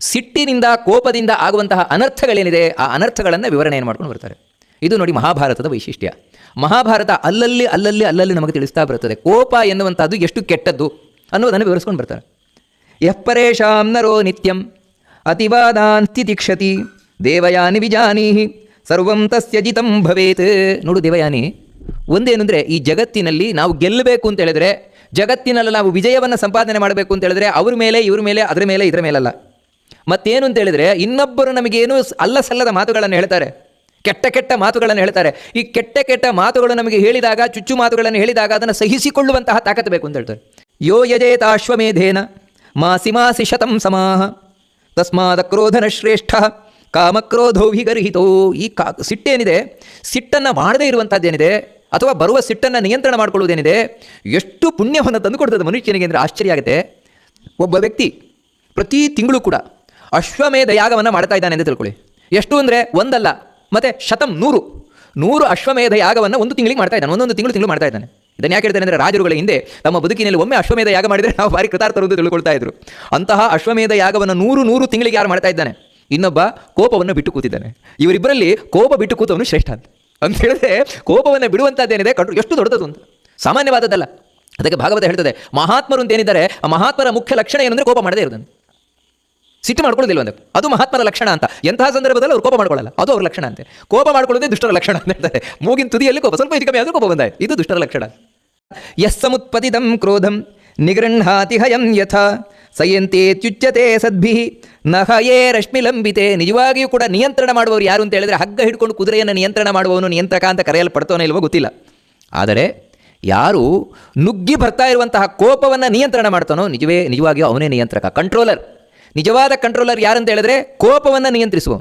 ಸಿಟ್ಟಿನಿಂದ ಕೋಪದಿಂದ ಆಗುವಂತಹ ಅನರ್ಥಗಳೇನಿದೆ, ಆ ಅನರ್ಥಗಳನ್ನು ವಿವರಣೆಯನ್ನು ಮಾಡ್ಕೊಂಡು ಬರ್ತಾರೆ. ಇದು ನೋಡಿ ಮಹಾಭಾರತದ ವೈಶಿಷ್ಟ್ಯ. ಮಹಾಭಾರತ ಅಲ್ಲಲ್ಲಿ ಅಲ್ಲಲ್ಲಿ ಅಲ್ಲಲ್ಲಿ ನಮಗೆ ತಿಳಿಸ್ತಾ ಬರುತ್ತದೆ ಕೋಪ ಎನ್ನುವಂಥದ್ದು ಎಷ್ಟು ಕೆಟ್ಟದ್ದು ಅನ್ನೋದನ್ನು ವಿವರಿಸ್ಕೊಂಡು ಬರ್ತಾರೆ. ಯಃ ಪರೇಶಾಂ ನರೋ ನಿತ್ಯಂ, ಅತಿವಾದಾನ್ ಸ್ಥಿತಿಕ್ಷತಿ ದೇವಯಾನಿ ವಿಜಾನೀಹಿ ಸರ್ವಂ ತಸ್ಯ ಜಿತಂ ಭವೇತ್. ನೋಡು ದೇವಯಾನಿ ಒಂದೇನೆಂದರೆ ಈ ಜಗತ್ತಿನಲ್ಲಿ ನಾವು ಗೆಲ್ಲಬೇಕು ಅಂತ ಹೇಳಿದ್ರೆ, ಜಗತ್ತಿನಲ್ಲಿ ನಾವು ವಿಜಯವನ್ನು ಸಂಪಾದನೆ ಮಾಡಬೇಕು ಅಂತ ಹೇಳಿದ್ರೆ, ಅವ್ರ ಮೇಲೆ, ಇವ್ರ ಮೇಲೆ, ಅದರ ಮೇಲೆ, ಇದರ ಮೇಲಲ್ಲ. ಮತ್ತೇನು ಅಂತ ಹೇಳಿದ್ರೆ, ಇನ್ನೊಬ್ಬರು ನಮಗೇನು ಅಲ್ಲ ಸಲ್ಲದ ಮಾತುಗಳನ್ನು ಹೇಳ್ತಾರೆ. ಕೆಟ್ಟ ಕೆಟ್ಟ ಮಾತುಗಳನ್ನು ಹೇಳ್ತಾರೆ. ಈ ಕೆಟ್ಟ ಕೆಟ್ಟ ಮಾತುಗಳು ನಮಗೆ ಹೇಳಿದಾಗ, ಚುಚ್ಚು ಮಾತುಗಳನ್ನು ಹೇಳಿದಾಗ ಅದನ್ನು ಸಹಿಸಿಕೊಳ್ಳುವಂತಹ ತಾಕತ್ತು ಬೇಕು ಅಂತ ಹೇಳ್ತಾರೆ. ಯೋ ಯಜೇತಾಶ್ವಮೇಧೇನ ಮಾಸಿ ಮಾಸಿ ಶತಂ ಸಮಾಹ ತಸ್ಮಾದ ಕ್ರೋಧನ ಶ್ರೇಷ್ಠ ಕಾಮಕ್ರೋಧೋ ವಿಗರ್ಹಿತೋ. ಈ ಕಾ ಸಿಟ್ಟೇನಿದೆ? ಸಿಟ್ಟನ್ನು ಮಾಡದೇ ಇರುವಂಥದ್ದೇನಿದೆ? ಅಥವಾ ಬರುವ ಸಿಟ್ಟನ್ನು ನಿಯಂತ್ರಣ ಮಾಡಿಕೊಳ್ಳುವುದೇನಿದೆ? ಎಷ್ಟು ಪುಣ್ಯವನ್ನು ತಂದುಕೊಡ್ತದೆ ಮನುಷ್ಯನಿಗೆ ಅಂದರೆ ಆಶ್ಚರ್ಯ ಆಗುತ್ತೆ. ಒಬ್ಬ ವ್ಯಕ್ತಿ ಪ್ರತಿ ತಿಂಗಳು ಕೂಡ ಅಶ್ವಮೇಧ ಯಾಗವನ್ನು ಮಾಡ್ತಾ ಇದ್ದಾನೆ ಅಂತ ತಿಳ್ಕೊಳ್ಳಿ. ಎಷ್ಟು ಅಂದರೆ ಒಂದಲ್ಲ, ಮತ್ತು ಶತಂ ನೂರು. ನೂರು ಅಶ್ವಮೇಧ ಯಾಗವನ್ನು ಒಂದು ತಿಂಗಳಿಗೆ ಮಾಡ್ತಾ ಇದ್ದಾನೆ, ಒಂದೊಂದು ತಿಂಗಳು ತಿಂಗಳು ಮಾಡ್ತಾ ಇದ್ದಾನೆ. ಇದನ್ನು ಯಾಕೆ ಹೇಳ್ತಾರೆ ಅಂದರೆ ರಾಜರುಗಳ ಹಿಂದೆ ತಮ್ಮ ಬದುಕಿನಲ್ಲಿ ಒಮ್ಮೆ ಅಶ್ವಮೇಧ ಯಾಗ ಮಾಡಿದರೆ ನಾವು ಭಾರಿ ಕೃತಾರ್ಥರು ಅಂತ ತಿಳ್ಕೊಳ್ತಾ ಇದ್ರು. ಅಂತಹ ಅಶ್ವಮೇಧ ಯಾಗವನ್ನು ನೂರು ನೂರು ತಿಂಗಳಿಗೆ ಯಾರು ಮಾಡ್ತಾ ಇದ್ದಾನೆ? ಇನ್ನೊಬ್ಬ ಕೋಪವನ್ನು ಬಿಟ್ಟು ಕೂತಿದ್ದಾನೆ. ಇವರಿಬ್ಬರಲ್ಲಿ ಕೋಪ ಬಿಟ್ಟು ಕೂತವನು ಶ್ರೇಷ್ಠ ಅಂತ. ಅಂತ ಹೇಳಿದ್ರೆ ಕೋಪವನ್ನು ಬಿಡುವಂಥದ್ದೇನಿದೆ ಕಂಡು ಎಷ್ಟು ದೊಡ್ಡದು ಅಂತ. ಸಾಮಾನ್ಯವಾದದ್ದಲ್ಲ. ಅದಕ್ಕೆ ಭಾಗವತ ಹೇಳ್ತದೆ, ಮಹಾತ್ಮರು ಅಂತ ಏನಿದ್ದಾರೆ, ಆ ಮಹಾತ್ಮರ ಮುಖ್ಯ ಲಕ್ಷಣ ಏನಂದರೆ ಕೋಪ ಮಾಡದೇ ಇರೋದಂತೆ ಸಿಟ್ಟು ಮಾಡ್ಕೊಳ್ಳೋದಿಲ್ಲ ಒಂದು ಅದು ಮಹಾತ್ಮರ ಲಕ್ಷಣ ಅಂತ. ಎಂತಹ ಸಂದರ್ಭದಲ್ಲಿ ಅವ್ರು ಕೋಪ ಮಾಡ್ಕೊಳ್ಳಲ್ಲ. ಅದು ಅವ್ರ ಲಕ್ಷಣ ಅಂತೆ. ಕೋಪ ಮಾಡ್ಕೊಳ್ಳೋದೇ ದುಷ್ಟರ ಲಕ್ಷಣ ಅಂತ ಹೇಳ್ತಾರೆ. ಮೂಗಿನ ತುದಿಯಲ್ಲಿ ಕೋಪ. ಸ್ವಲ್ಪ ಇದು ಕಮ್ಮಿ ಆದರೂ ಕೋಪ ಬಂದ ಇದು ದುಷ್ಟರ ಲಕ್ಷಣ. ಯಸ್ ಸಮುತ್ಪತಿದಂ ಕ್ರೋಧಂ ನಿಗೃಹಾತಿ ಹಯಂ ಯಥ. ಸಯಂತೆ ತ್ಯುಚ್ಯತೆ ಸದ್ಭಿ. ನಹಯೇ ರಶ್ಮಿಲಂಬಿತೆ. ನಿಜವಾಗಿಯೂ ಕೂಡ ನಿಯಂತ್ರಣ ಮಾಡುವವರು ಯಾರು ಅಂತ ಹೇಳಿದ್ರೆ ಹಗ್ಗ ಹಿಡ್ಕೊಂಡು ಕುದುರೆಯನ್ನು ನಿಯಂತ್ರಣ ಮಾಡುವವನು ನಿಯಂತ್ರಕ ಅಂತ ಕರೆಯಲ್ಪಡ್ತಾನೋ ಇಲ್ವೋ ಗೊತ್ತಿಲ್ಲ. ಆದರೆ ಯಾರು ನುಗ್ಗಿ ಬರ್ತಾ ಇರುವಂತಹ ಕೋಪವನ್ನು ನಿಯಂತ್ರಣ ಮಾಡ್ತಾನೋ ನಿಜವೇ ನಿಜವಾಗಿಯೂ ಅವನೇ ನಿಯಂತ್ರಕ, ಕಂಟ್ರೋಲರ್. ನಿಜವಾದ ಕಂಟ್ರೋಲರ್ ಯಾರಂತ ಹೇಳಿದ್ರೆ ಕೋಪವನ್ನು ನಿಯಂತ್ರಿಸುವ.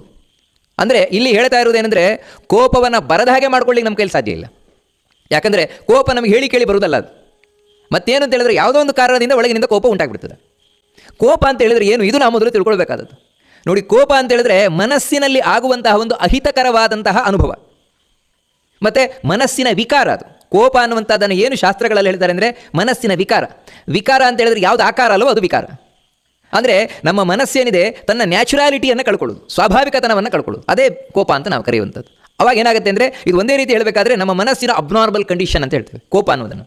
ಅಂದರೆ ಇಲ್ಲಿ ಹೇಳ್ತಾ ಇರೋದೇನೆಂದರೆ ಕೋಪವನ್ನು ಬರದ ಹಾಗೆ ಮಾಡ್ಕೊಳ್ಳಿಕ್ಕೆ ನಮ್ಮ ಕೈಲಿ ಸಾಧ್ಯ ಇಲ್ಲ. ಯಾಕಂದರೆ ಕೋಪ ನಮಗೆ ಹೇಳಿ ಕೇಳಿ ಬರುವುದಲ್ಲ ಅದು. ಮತ್ತೇನು ಅಂತ ಹೇಳಿದ್ರೆ ಯಾವುದೋ ಒಂದು ಕಾರಣದಿಂದ ಒಳಗಿನಿಂದ ಕೋಪ ಉಂಟಾಗ್ಬಿಡ್ತದೆ. ಕೋಪ ಅಂತ ಹೇಳಿದ್ರೆ ಏನು? ಇದು ನಾವು ಮೊದಲು ತಿಳ್ಕೊಳ್ಬೇಕಾದದ್ದು. ನೋಡಿ, ಕೋಪ ಅಂತ ಹೇಳಿದ್ರೆ ಮನಸ್ಸಿನಲ್ಲಿ ಆಗುವಂತಹ ಒಂದು ಅಹಿತಕರವಾದಂತಹ ಅನುಭವ. ಮತ್ತು ಮನಸ್ಸಿನ ವಿಕಾರ ಅದು. ಕೋಪ ಅನ್ನುವಂಥದ್ದನ್ನು ಏನು ಶಾಸ್ತ್ರಗಳಲ್ಲಿ ಹೇಳ್ತಾರೆ ಅಂದರೆ ಮನಸ್ಸಿನ ವಿಕಾರ. ವಿಕಾರ ಅಂತ ಹೇಳಿದ್ರೆ ಯಾವುದು ಆಕಾರ ಅಲ್ಲವೋ ಅದು ವಿಕಾರ. ಅಂದರೆ ನಮ್ಮ ಮನಸ್ಸೇನಿದೆ ತನ್ನ ನ್ಯಾಚುರಾಲಿಟಿಯನ್ನು ಕಳ್ಕೊಳ್ಳೋದು, ಸ್ವಾಭಾವಿಕತನವನ್ನು ಕಳ್ಕೊಳ್ಳೋದು. ಅದೇ ಕೋಪ ಅಂತ ನಾವು ಕರೆಯುವಂಥದ್ದು. ಅವಾಗ ಏನಾಗುತ್ತೆ ಅಂದರೆ ಇದು ಒಂದೇ ರೀತಿ ಹೇಳಬೇಕಾದ್ರೆ ನಮ್ಮ ಮನಸ್ಸಿನ ಅಬ್ನಾರ್ಮಲ್ ಕಂಡೀಷನ್ ಅಂತ ಹೇಳ್ತೇವೆ, ಕೋಪ ಅನ್ನೋದನ್ನು.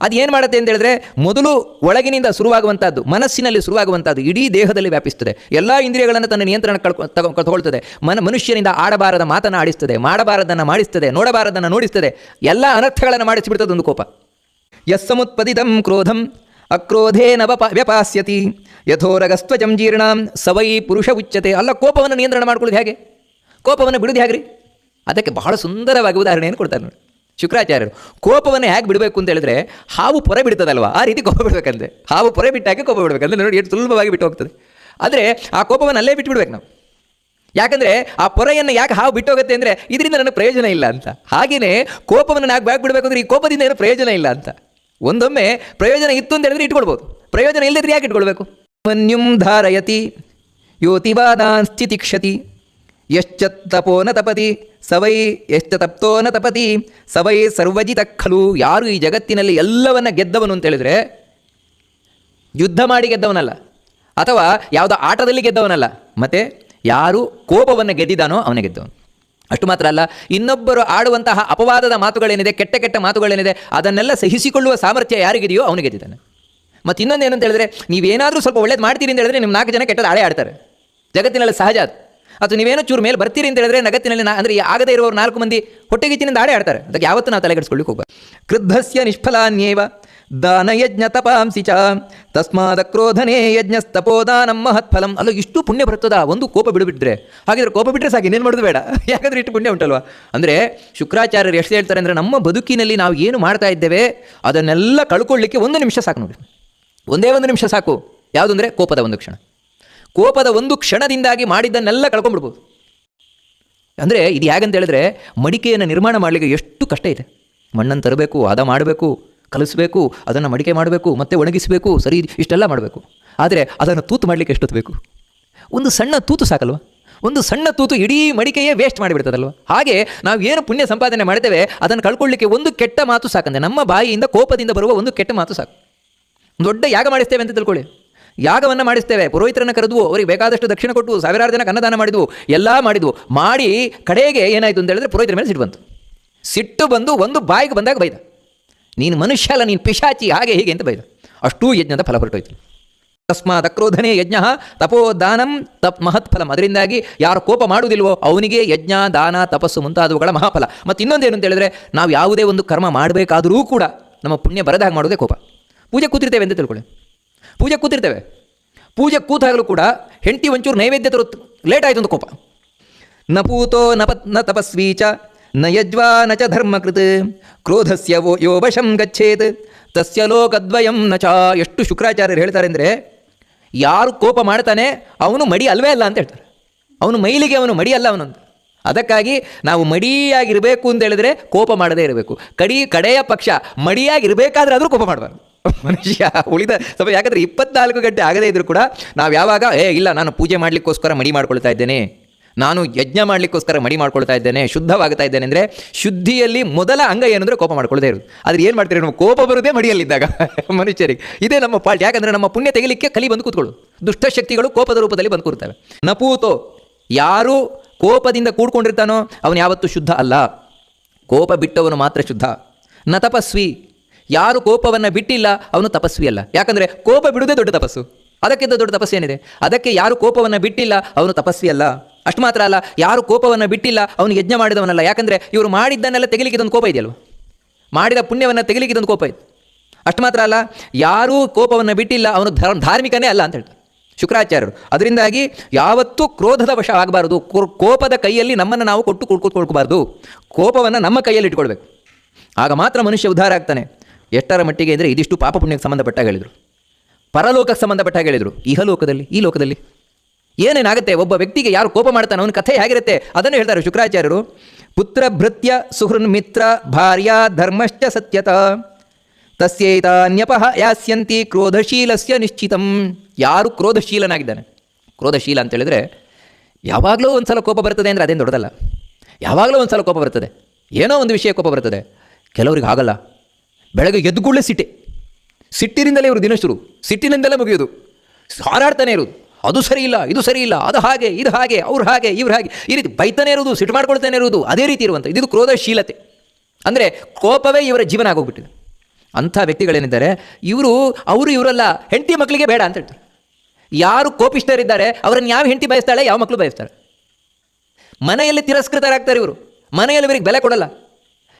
ಅದು ಏನು ಮಾಡುತ್ತೆ ಅಂತ ಹೇಳಿದ್ರೆ ಮೊದಲು ಒಳಗಿನಿಂದ ಶುರುವಾಗುವಂಥದ್ದು, ಮನಸ್ಸಿನಲ್ಲಿ ಶುರುವಾಗುವಂಥದ್ದು, ಇಡೀ ದೇಹದಲ್ಲಿ ವ್ಯಾಪಿಸ್ತದೆ. ಎಲ್ಲ ಇಂದ್ರಿಯಗಳನ್ನು ತನ್ನ ನಿಯಂತ್ರಣ ಕಳ್ಕೊ, ತಗೊ, ತಗೊಳ್ತದೆ. ಮನ, ಮನುಷ್ಯನಿಂದ ಆಡಬಾರದ ಮಾತನ್ನು ಆಡಿಸ್ತದೆ, ಮಾಡಬಾರದನ್ನು ಮಾಡಿಸ್ತದೆ, ನೋಡಬಾರದನ್ನು ನೋಡಿಸ್ತದೆ. ಎಲ್ಲ ಅನರ್ಥಗಳನ್ನು ಮಾಡಿಸಿಬಿಡ್ತದೊಂದು ಕೋಪ. ಯಸ್ಸಮುತ್ಪದಿತಂ ಕ್ರೋಧಂ ಅಕ್ರೋಧೇನ ನವ ವ್ಯಪಾಸ್ಯತಿ. ಯಥೋರಗಸ್ತ್ವಜಂ ಜೀರ್ಣಾಂ, ಸವೈ ಪುರುಷ ಉಚ್ಚತೆ ಅಲ್ಲ, ಕೋಪವನ್ನು ನಿಯಂತ್ರಣ ಮಾಡ್ಕೊಳ್ಳೋದು ಹೇಗೆ? ಕೋಪವನ್ನು ಬಿಡೋದು ಹೇಗ್ರಿ? ಅದಕ್ಕೆ ಬಹಳ ಸುಂದರವಾಗಿ ಉದಾಹರಣೆಯನ್ನು ಕೊಡ್ತಾರೆ ನೋಡಿ. ಶುಕ್ರಾಚಾರ್ಯರು, ಕೋಪವನ್ನು ಹೇಗೆ ಬಿಡಬೇಕು ಅಂತ ಹೇಳಿದ್ರೆ, ಹಾವು ಪೊರೆ ಬಿಡ್ತದಲ್ವಾ? ಆ ರೀತಿ ಕೋಪ ಬಿಡಬೇಕಂತೆ. ಹಾವು ಪೊರೆ ಬಿಟ್ಟಾಗೆ ಕೋಪ ಬಿಡಬೇಕಂದ್ರೆ ನೋಡಿ, ಎಷ್ಟು ಸುಲಭವಾಗಿ ಬಿಟ್ಟು ಹೋಗ್ತದೆ. ಆದರೆ ಆ ಕೋಪವನ್ನು ಅಲ್ಲೇ ಬಿಟ್ಟು ಬಿಡ್ಬೇಕು ನಾವು. ಯಾಕಂದರೆ ಆ ಪೊರೆಯನ್ನು ಯಾಕೆ ಹಾವು ಬಿಟ್ಟೋಗುತ್ತೆ ಅಂದರೆ, ಇದರಿಂದ ನನಗೆ ಪ್ರಯೋಜನ ಇಲ್ಲ ಅಂತ. ಹಾಗೆಯೇ ಕೋಪವನ್ನು ನಾಲ್ಕು ಬ್ಯಾಗ್ ಬಿಡಬೇಕು ಅಂದರೆ ಈ ಕೋಪದಿಂದ ಏನು ಪ್ರಯೋಜನ ಇಲ್ಲ ಅಂತ. ಒಂದೊಮ್ಮೆ ಪ್ರಯೋಜನ ಇತ್ತು ಅಂತ ಹೇಳಿದ್ರೆ ಇಟ್ಕೊಳ್ಬೋದು. ಪ್ರಯೋಜನ ಇಲ್ಲದಿದ್ರೆ ಯಾಕೆ ಇಟ್ಕೊಳ್ಬೇಕು? ಮನ್ಯುಂ ಧಾರಯತಿ, ಯೋತಿವಾದಾನ್ ಸ್ಥಿತಿಕ್ಷತಿ. ಯಶ್ಚ ತಪೋನ ತಪತಿ, ಸವೈ ಯಶ್ಚ ತಪ್ತೋನ ತಪತಿ, ಸವೈ ಸರ್ವಜಿತ ಖಲು. ಯಾರು ಈ ಜಗತ್ತಿನಲ್ಲಿ ಎಲ್ಲವನ್ನ ಗೆದ್ದವನು ಅಂತ ಹೇಳಿದ್ರೆ ಯುದ್ಧ ಮಾಡಿ ಗೆದ್ದವನಲ್ಲ. ಅಥವಾ ಯಾವುದೋ ಆಟದಲ್ಲಿ ಗೆದ್ದವನಲ್ಲ. ಮತ್ತೆ ಯಾರು ಕೋಪವನ್ನು ಗೆದ್ದಿದ್ದಾನೋ ಅವನೇ ಗೆದ್ದವನು. ಅಷ್ಟು ಮಾತ್ರ ಅಲ್ಲ, ಇನ್ನೊಬ್ಬರು ಆಡುವಂತಹ ಅಪವಾದದ ಮಾತುಗಳೇನಿದೆ, ಕೆಟ್ಟ ಕೆಟ್ಟ ಮಾತುಗಳೇನಿದೆ, ಅದನ್ನೆಲ್ಲ ಸಹಿಸಿಕೊಳ್ಳುವ ಸಾಮರ್ಥ್ಯ ಯಾರಿಗಿದೆಯೋ ಅವನಿಗೆ ಇದ್ದಾನೆ ಮತ್ತು ಇನ್ನೊಂದು ಏನಂತ ಹೇಳಿದ್ರೆ, ನೀವೇನಾದರೂ ಸ್ವಲ್ಪ ಒಳ್ಳೇದು ಮಾಡ್ತೀರಿ ಅಂತ ಹೇಳಿದ್ರೆ ನಿಮ್ಮ ನಾಲ್ಕು ಜನ ಕೆಟ್ಟದ್ದು ಆಡೇ ಆಡ್ತಾರೆ. ಜಗತ್ತಿನಲ್ಲಿ ಸಹಜ ಅದು. ಅಥವಾ ನೀವೇನೋ ಚೂರು ಮೇಲೆ ಬರ್ತೀರಿ ಅಂತ ಹೇಳಿದ್ರೆ ನಗತ್ತಿನಲ್ಲಿ ನಾ ಅಂದರೆ ಆಗದೇ ಇರುವವರು ನಾಲ್ಕು ಮಂದಿ ಹೊಟ್ಟೆಗಿಚ್ಚಿನಿಂದ ಆಡೇ ಆಡ್ತಾರೆ. ಅದಕ್ಕೆ ಯಾವತ್ತೂ ನಾವು ತಲೆಗೆಡಿಸ್ಕೊಳ್ಳಿಕ್ಕೆ ಹೋಗ್ಬಾರ್ದು. ಕೃದ್ಧಸ್ಯ ನಿಷ್ಫಲಾನ್ಯೇವ ದಾನಯಜ್ಞ ತಪಾಂಸಿ ಚ. ತಸ್ಮಾದ ಕ್ರೋಧನೇ ಮಹತ್ ಫಲಂ ಅಲ್ಲ, ಇಷ್ಟು ಪುಣ್ಯ ಬರ್ತದ? ಒಂದು ಕೋಪ ಬಿಡುಬಿಟ್ರೆ. ಹಾಗಿದ್ರೆ ಕೋಪ ಬಿಟ್ಟರೆ ಸಾಕು, ಇನ್ನೇನು ಮಾಡೋದು ಬೇಡ. ಯಾಕಂದ್ರೆ ಇಷ್ಟು ಪುಣ್ಯ ಉಂಟಲ್ವಾ? ಅಂದರೆ ಶುಕ್ರಾಚಾರ್ಯರು ಎಷ್ಟು ಹೇಳ್ತಾರೆ ಅಂದರೆ, ನಮ್ಮ ಬದುಕಿನಲ್ಲಿ ನಾವು ಏನು ಮಾಡ್ತಾ ಇದ್ದೇವೆ, ಅದನ್ನೆಲ್ಲ ಕಳ್ಕೊಳ್ಳಿಕ್ಕೆ ಒಂದು ನಿಮಿಷ ಸಾಕು ನೋಡಿ. ಒಂದೇ ಒಂದು ನಿಮಿಷ ಸಾಕು. ಯಾವುದು ಅಂದರೆ ಕೋಪದ ಒಂದು ಕ್ಷಣ. ಕೋಪದ ಒಂದು ಕ್ಷಣದಿಂದಾಗಿ ಮಾಡಿದ್ದನ್ನೆಲ್ಲ ಕಳ್ಕೊಂಡ್ಬಿಡ್ಬೋದು. ಅಂದರೆ ಇದು ಹೇಗಂತ ಹೇಳಿದ್ರೆ, ಮಡಿಕೆಯನ್ನು ನಿರ್ಮಾಣ ಮಾಡಲಿಕ್ಕೆ ಎಷ್ಟು ಕಷ್ಟ ಇದೆ. ಮಣ್ಣನ್ನು ತರಬೇಕು, ಹದ ಮಾಡಬೇಕು ಕಲಿಸಬೇಕು, ಅದನ್ನು ಮಡಿಕೆ ಮಾಡಬೇಕು, ಮತ್ತೆ ಒಣಗಿಸಬೇಕು, ಸರಿ ಇಷ್ಟೆಲ್ಲ ಮಾಡಬೇಕು. ಆದರೆ ಅದನ್ನು ತೂತು ಮಾಡಲಿಕ್ಕೆ ಎಷ್ಟೊತ್ತು ಬೇಕು? ಒಂದು ಸಣ್ಣ ತೂತು ಸಾಕಲ್ವ? ಒಂದು ಸಣ್ಣ ತೂತು ಇಡೀ ಮಡಿಕೆಯೇ ವೇಸ್ಟ್ ಮಾಡಿಬಿಡ್ತದಲ್ವ? ಹಾಗೆ ನಾವು ಏನು ಪುಣ್ಯ ಸಂಪಾದನೆ ಮಾಡ್ತೇವೆ, ಅದನ್ನು ಕಳ್ಕೊಳ್ಳಿಕ್ಕೆ ಒಂದು ಕೆಟ್ಟ ಮಾತು ಸಾಕಂತೆ. ನಮ್ಮ ಬಾಯಿಯಿಂದ, ಕೋಪದಿಂದ ಬರುವ ಒಂದು ಕೆಟ್ಟ ಮಾತು ಸಾಕು. ದೊಡ್ಡ ಯಾಗ ಮಾಡಿಸ್ತೇವೆ ಅಂತ ತಿಳ್ಕೊಳ್ಳಿ. ಯಾಗವನ್ನು ಮಾಡಿಸ್ತೇವೆ. ಪುರೋಹಿತರನ್ನು ಕರೆದ್ವು, ಅವರಿಗೆ ಬೇಕಾದಷ್ಟು ದಕ್ಷಿಣ ಕೊಟ್ಟು ಸಾವಿರಾರು ಜನಕ್ಕೆ ಅನ್ನದಾನ ಮಾಡಿದ್ವು, ಎಲ್ಲ ಮಾಡಿದ್ವು. ಮಾಡಿ ಕಡೆಗೆ ಏನಾಯಿತು ಅಂತ ಹೇಳಿದ್ರೆ ಪುರೋಹಿತರ ಮೇಲೆ ಸಿಟ್ಟು ಬಂತು. ಸಿಟ್ಟು ಬಂದು ಒಂದು ಬಾಯಿಗೆ ಬಂದಾಗ ಬೈದ. ನೀನು ಮನುಷ್ಯ ಅಲ್ಲ, ನೀನು ಪಿಶಾಚಿ, ಹಾಗೆ ಹೀಗೆ ಅಂತ ಬೈದ ಅಷ್ಟೂ ಯಜ್ಞದ ಫಲ ಹೊರಟೋಯ್ತು. ತಸ್ಮಾದ ಅಕ್ರೋಧನೇ ಯಜ್ಞ ತಪೋದಾನಂ ತಪ್ ಮಹತ್ಫಲಂ ಅದರಿಂದಾಗಿ ಯಾರು ಕೋಪ ಮಾಡುವುದಿಲ್ವೋ ಅವನಿಗೆ ಯಜ್ಞ, ದಾನ, ತಪಸ್ಸು ಮುಂತಾದವುಗಳ ಮಹಾಫಲ. ಮತ್ತು ಇನ್ನೊಂದೇನು ಅಂತ ಹೇಳಿದ್ರೆ, ನಾವು ಯಾವುದೇ ಒಂದು ಕರ್ಮ ಮಾಡಬೇಕಾದರೂ ಕೂಡ ನಮ್ಮ ಪುಣ್ಯ ಬರದ ಹಾಗೆ ಮಾಡೋದೇ ಕೋಪ. ಪೂಜೆ ಕೂತಿರ್ತೇವೆ ಅಂತ ತಿಳ್ಕೊಳ್ಳಿ. ಪೂಜೆ ಕೂತಿರ್ತೇವೆ. ಪೂಜೆ ಕೂತಾಗಲೂ ಕೂಡ ಹೆಂಡತಿ ಒಂಚೂರು ನೈವೇದ್ಯ ತರು ಲೇಟ್ ಆಯಿತು ಅಂತ ಕೋಪ. ನ ಪೂತೋ ನ ಪತ್, ನ ತಪಸ್ವಿ ನ ಯಜ್ವಾ ನ ಚ ಧರ್ಮಕೃತ್. ಕ್ರೋಧಸ್ಯ ವೋ ಯೋ ವಶಂ ಗಚ್ಚೇತ್ ತಸ್ಯ ಲೋಕದ್ವಯಂ ನ ಚ ಎಷ್ಟು ಶುಕ್ರಾಚಾರ್ಯರು ಹೇಳ್ತಾರೆ ಅಂದರೆ, ಯಾರು ಕೋಪ ಮಾಡ್ತಾನೆ ಅವನು ಮಡಿ ಅಲ್ವೇ ಅಲ್ಲ ಅಂತ ಹೇಳ್ತಾರೆ. ಅವನು ಮೈಲಿಗೆ ಅವನು ಮಡಿ ಅಲ್ಲ ಅವನಂತ ಅದಕ್ಕಾಗಿ ನಾವು ಮಡಿಯಾಗಿರಬೇಕು ಅಂತ ಹೇಳಿದ್ರೆ ಕೋಪ ಮಾಡದೇ ಇರಬೇಕು. ಕಡಿ, ಕಡೆಯ ಪಕ್ಷ ಮಡಿಯಾಗಿರಬೇಕಾದ್ರೆ ಆದರೂ ಕೋಪ ಮಾಡಬಾರ್ದು. ಮನುಷ್ಯ ಉಳಿದ ಸ್ವಲ್ಪ ಯಾಕಂದರೆ ಇಪ್ಪತ್ನಾಲ್ಕು ಗಂಟೆ ಆಗದೇ ಇದ್ರೂ ಕೂಡ ನಾವು ಯಾವಾಗ, ಏ, ಇಲ್ಲ, ನಾನು ಪೂಜೆ ಮಾಡಲಿಕ್ಕೋಸ್ಕರ ಮಡಿ ಮಾಡ್ಕೊಳ್ತಾ ಇದ್ದೇನೆ. ನಾನು ಯಜ್ಞ ಮಾಡಲಿಕ್ಕೋಸ್ಕರ ಮಡಿ ಮಾಡ್ಕೊಳ್ತಾ ಇದ್ದೇನೆ, ಶುದ್ಧವಾಗ್ತಾ ಇದ್ದೇನೆ ಅಂದರೆ ಶುದ್ಧಿಯಲ್ಲಿ ಮೊದಲ ಅಂಗ ಏನಂದರೆ ಕೋಪ ಮಾಡ್ಕೊಳ್ಳದೇ ಇರೋದು. ಆದರೆ ಏನು ಮಾಡ್ತೀರಿ ನಾವು ಕೋಪ ಬರೋದೇ ಮಡಿಯಲ್ಲಿದ್ದಾಗ. ಮನುಷ್ಯರಿಗೆ. ಇದೇ ನಮ್ಮ ಪಾಲ್ಟ್ ಯಾಕಂದರೆ ನಮ್ಮ ಪುಣ್ಯ ತೆಗಿಲಿಕ್ಕೆ ಕಲಿ ಬಂದು ಕೂತ್ಕೊಳ್ಳು ದುಷ್ಟಶಕ್ತಿಗಳು ಕೋಪದ ರೂಪದಲ್ಲಿ ಬಂದು ಕೂರ್ತವೆ. ನಪೂತೋ, ಯಾರು ಕೋಪದಿಂದ ಕೂಡ್ಕೊಂಡಿರ್ತಾನೋ, ಅವನು ಯಾವತ್ತೂ ಶುದ್ಧ ಅಲ್ಲ. ಕೋಪ ಬಿಟ್ಟವನು ಮಾತ್ರ ಶುದ್ಧ. ನ ತಪಸ್ವಿ. ಯಾರು ಕೋಪವನ್ನು ಬಿಟ್ಟಿಲ್ಲ, ಅವನು ತಪಸ್ವಿ ಅಲ್ಲ. ಯಾಕಂದರೆ ಕೋಪ ಬಿಡುವುದೇ ದೊಡ್ಡ ತಪಸ್ಸು. ಅದಕ್ಕಿಂತ ದೊಡ್ಡ ತಪಸ್ಸು ಏನಿದೆ ಅದಕ್ಕೆ ಯಾರು ಕೋಪವನ್ನು ಬಿಟ್ಟಿಲ್ಲ, ಅವನು ತಪಸ್ವಿ ಅಲ್ಲ. ಅಷ್ಟು ಮಾತ್ರ ಅಲ್ಲ, ಯಾರು ಕೋಪವನ್ನು ಬಿಟ್ಟಿಲ್ಲ, ಅವನು ಯಜ್ಞ ಮಾಡಿದವನಲ್ಲ. ಯಾಕಂದರೆ ಇವರು ಮಾಡಿದ್ದನ್ನೆಲ್ಲ ತೆಗಿಲಿಕ್ಕೆ ಇದೊಂದು ಕೋಪ ಇದೆಯಲ್ವ? ಮಾಡಿದ ಪುಣ್ಯವನ್ನು ತೆಗಿಲಿಕ್ಕೆ ಇದೊಂದು ಕೋಪ ಇದೆ. ಅಷ್ಟು ಮಾತ್ರ ಅಲ್ಲ, ಯಾರೂ ಕೋಪವನ್ನು ಬಿಟ್ಟಿಲ್ಲ, ಅವನು ಧರ್ಮ ಧಾರ್ಮಿಕನೇ ಅಲ್ಲ ಅಂತ ಶುಕ್ರಾಚಾರ್ಯರು. ಅದರಿಂದಾಗಿ ಯಾವತ್ತೂ ಕ್ರೋಧದ ವಶ ಆಗಬಾರದು. ಕೋಪದ ಕೈಯಲ್ಲಿ ನಮ್ಮನ್ನು ನಾವು ಕೊಟ್ಟು ಕೊಳ್ಕೊಳ್ಬಾರದು ಕೋಪವನ್ನು ನಮ್ಮ ಕೈಯಲ್ಲಿ ಇಟ್ಕೊಳ್ಬೇಕು. ಆಗ ಮಾತ್ರ ಮನುಷ್ಯ ಉದ್ಧಾರ ಆಗ್ತಾನೆ. ಎಷ್ಟರ ಮಟ್ಟಿಗೆ ಅಂದರೆ ಇದಿಷ್ಟು ಪಾಪ ಪುಣ್ಯಕ್ಕೆ ಸಂಬಂಧಪಟ್ಟಾಗ ಹೇಳಿದರು. ಪರಲೋಕಕ್ಕೆ ಸಂಬಂಧಪಟ್ಟಾಗ ಹೇಳಿದರು. ಇಹಲೋಕದಲ್ಲಿ, ಈ ಲೋಕದಲ್ಲಿ. ಏನೇನಾಗುತ್ತೆ? ಒಬ್ಬ ವ್ಯಕ್ತಿಗೆ ಯಾರು ಕೋಪ ಮಾಡ್ತಾನೆ ಅವನ ಕಥೆ ಹೇಗಿರುತ್ತೆ? ಅದನ್ನು ಹೇಳ್ತಾರೆ ಶುಕ್ರಾಚಾರ್ಯರು. ಪುತ್ರ ಭೃತ್ಯ ಸುಹೃನ್ ಮಿತ್ರ ಭಾರ್ಯ ಧರ್ಮಶ್ಚ ಸತ್ಯತ. ತಸ್ಯೈತಾನ್ಯಪಹ ಯಾಸ್ಯಂತಿ ಕ್ರೋಧಶೀಲಸ್ಯ ನಿಶ್ಚಿತಂ. ಯಾರು ಕ್ರೋಧಶೀಲನಾಗಿದ್ದಾನೆ? ಕ್ರೋಧಶೀಲ ಅಂತ ಹೇಳಿದ್ರೆ ಯಾವಾಗಲೂ ಒಂದು ಸಲ ಕೋಪ ಬರ್ತದೆ ಅಂದರೆ ಅದೇನು ದೊಡ್ಡದಲ್ಲ. ಯಾವಾಗಲೂ ಒಂದು ಸಲ ಕೋಪ ಬರ್ತದೆ. ಏನೋ ಒಂದು ವಿಷಯ ಕೋಪ ಬರ್ತದೆ. ಕೆಲವ್ರಿಗೆ ಆಗಲ್ಲ ಬೆಳಗ್ಗೆ ಎದ್ದು ಕೂಡಲೇ ಸಿಟ್ಟೆ. ಸಿಟ್ಟಿನಿಂದಲೇ ಇವರು ದಿನ ಶುರು. ಸಿಟ್ಟಿನಿಂದಲೇ ಮುಗಿಯೋದು. ಹಾರಾಡ್ತಾನೆ ಇರೋದು. ಅದು ಸರಿ ಇಲ್ಲ ಇದು ಸರಿ ಇಲ್ಲ ಅದು ಹಾಗೆ, ಇದು ಹಾಗೆ, ಅವ್ರು ಹಾಗೆ, ಇವ್ರು ಹಾಗೆ, ಈ ರೀತಿ ಬೈತಾನೆ ಇರೋದು ಸಿಟ್ಟು ಮಾಡ್ಕೊಳ್ತಾನೆ ಇರೋದು ಅದೇ ರೀತಿ ಇರುವಂಥ ಇದು ಕ್ರೋಧಶೀಲತೆ. ಅಂದರೆ ಕೋಪವೇ ಇವರ ಜೀವನ ಆಗೋಗ್ಬಿಟ್ಟಿದೆ. ಅಂಥ ವ್ಯಕ್ತಿಗಳೇನಿದ್ದಾರೆ, ಇವರು, ಅವರು ಇವರಲ್ಲ, ಹೆಂಡತಿ ಮಕ್ಕಳಿಗೆ ಬೇಡ ಅಂತ ಹೇಳ್ತಾರೆ. ಯಾರು ಕೋಪಿಷ್ಟರಿದ್ದಾರೆ ಅವರನ್ನು ಯಾವ ಹೆಂಡತಿ ಬಯಸ್ತಾಳೆ, ಯಾವ ಮಕ್ಕಳು ಬಯಸ್ತಾಳೆ ಮನೆಯಲ್ಲಿ ತಿರಸ್ಕೃತರಾಗ್ತಾರೆ ಇವರು. ಮನೆಯಲ್ಲಿ ಇವರಿಗೆ ಬೆಲೆ ಕೊಡಲ್ಲ.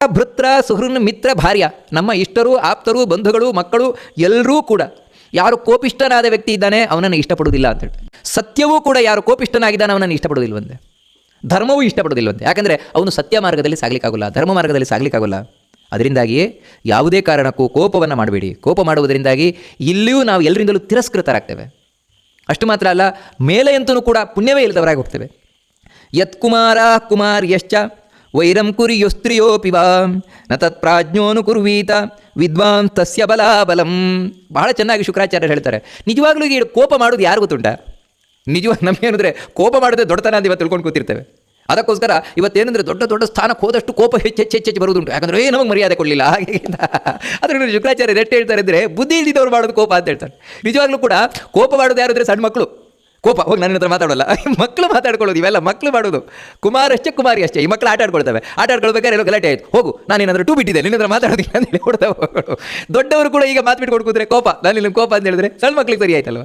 ಭೃತ್ರ ಸುಹೃನ್, ಮಿತ್ರ, ಭಾರ್ಯ, ನಮ್ಮ ಇಷ್ಟರು, ಆಪ್ತರು, ಬಂಧುಗಳು, ಮಕ್ಕಳು, ಎಲ್ಲರೂ ಕೂಡ. ಯಾರು ಕೋಪಿಷ್ಟನಾದ ವ್ಯಕ್ತಿ ಇದ್ದಾನೆ, ಅವನನ್ನು ಇಷ್ಟಪಡುವುದಿಲ್ಲ ಅಂತ ಹೇಳ್ತಾರೆ. ಸತ್ಯವೂ ಕೂಡ ಯಾರು ಕೋಪಿಷ್ಟನಾಗಿದ್ದಾನೆ ಅವನನ್ನು ಇಷ್ಟಪಡುವುದಿಲ್ವಂತೆ. ಧರ್ಮವೂ ಇಷ್ಟಪಡೋದಿಲ್ವಂತೆ ಯಾಕಂದರೆ ಅವನು ಸತ್ಯ ಮಾರ್ಗದಲ್ಲಿ ಸಾಗಲಿಕ್ಕಾಗಲ್ಲ, ಧರ್ಮ ಮಾರ್ಗದಲ್ಲಿ ಸಾಗಲಿಕ್ಕಾಗಲ್ಲ. ಅದರಿಂದಾಗಿಯೇ ಯಾವುದೇ ಕಾರಣಕ್ಕೂ ಕೋಪವನ್ನು ಮಾಡಬೇಡಿ. ಕೋಪ ಮಾಡುವುದರಿಂದಾಗಿ ಇಲ್ಲಿಯೂ ನಾವು ಎಲ್ಲರಿಂದಲೂ ತಿರಸ್ಕೃತರಾಗ್ತೇವೆ. ಅಷ್ಟು ಮಾತ್ರ ಅಲ್ಲ, ಮೇಲೆಯಂತೂ ಕೂಡ ಪುಣ್ಯವೇ ಇಲ್ಲದವರಾಗಿ ಹೋಗ್ತೇವೆ. ಯತ್ಕುಮಾರ ಕುಮಾರ್ಯಶ್ಚ ವೈರಂ ಕುರಿಯೊಸ್ತ್ರಿಯೋಪಿ ವಾ. ನ ತತ್ ಪ್ರಾಜ್ಞೋನು ಕುರ್ವೀತ. ವಿದ್ವಾನ್ ತಸ್ಯ ಬಲಾಬಲಂ. ಬಹಳ ಚೆನ್ನಾಗಿ ಶುಕ್ರಾಚಾರ್ಯರು ಹೇಳ್ತಾರೆ. ನಿಜವಾಗ್ಲೂ ಈ ಕೋಪ ಮಾಡೋದು ಯಾರು ಗೊತ್ತುಂಟ ನಿಜವಾಗಿ ನಮಗೇನಿದ್ರೆ ಕೋಪ ಮಾಡೋದೇ ದೊಡ್ಡತನ ಅಂತ ಇವತ್ತು ತಿಳ್ಕೊಂಡು ಕೂತಿರ್ತೇವೆ. ಅದಕ್ಕೋಸ್ಕರ ಇವತ್ತೇನೆಂದರೆ ದೊಡ್ಡ ದೊಡ್ಡ ಸ್ಥಾನಕ್ಕೆ ಹೋದಷ್ಟು ಕೋಪ ಹೆಚ್ಚು ಹೆಚ್ಚು ಹೆಚ್ಚು ಬರುವುದುಂಟು. ಯಾಕಂದರೆ, ಏ, ನಮಗೆ ಮರ್ಯಾದೆ ಕೊಡಲಿಲ್ಲ. ಹಾಗೆ ಆದರೆ ಅಂತ. ಅದ್ರ ಶುಕ್ರಾಚಾರ್ಯ ಎಷ್ಟು ಹೇಳ್ತಾರೆ ಅಂದರೆ, ಬುದ್ಧಿ ಇಲ್ದಿದ್ದವ್ರು ಮಾಡೋದು ಕೋಪ ಅಂತ ಹೇಳ್ತಾರೆ. ನಿಜವಾಗ್ಲೂ ಕೂಡ ಕೋಪ ಮಾಡೋದು ಯಾರು ಅಂದರೆ ಸಣ್ಣ ಮಕ್ಕಳು. ಕೋಪ, ಹೋಗಿ ನನ್ನ ಹತ್ರ ಮಾತಾಡೋಲ್ಲ. ಮಕ್ಕಳು ಮಾತಾಡ್ಕೊಳ್ಳೋದು, ಇವೆಲ್ಲ ಮಕ್ಕಳು ಮಾಡೋದು. ಕುಮಾರಷ್ಟೇ ಕುಮಾರಿ ಅಷ್ಟೇ. ಈ ಮಕ್ಕಳು ಆಟ ಆಡ್ಕೊಳ್ತವೆ. ಆಟ ಆಡ್ಕೊಳ್ಬೇಕಾದ್ರೆ ಏನೋ ಗಲಾಟೆ ಆಯಿತು. ಹೋಗು, ನಾನು ಏನಾದರೂ ಟೂ ಬಿಟ್ಟಿದ್ದೆ. ನಿನ್ನ ಹತ್ರ ಮಾತಾಡೋದಿಲ್ಲ ಅಂತ ಹೇಳಿ ಹೋಗೋದು ದೊಡ್ಡವರು ಕೂಡ ಈಗ ಮಾತು ಬಿಟ್ಟು ಕೋಪ. ನಾನು ಕೋಪ ಅಂತ ಹೇಳಿದ್ರೆ ಸಣ್ಣ ಮಕ್ಕಳಿಗೆ ಸರಿ ಆಯ್ತಲ್ವ?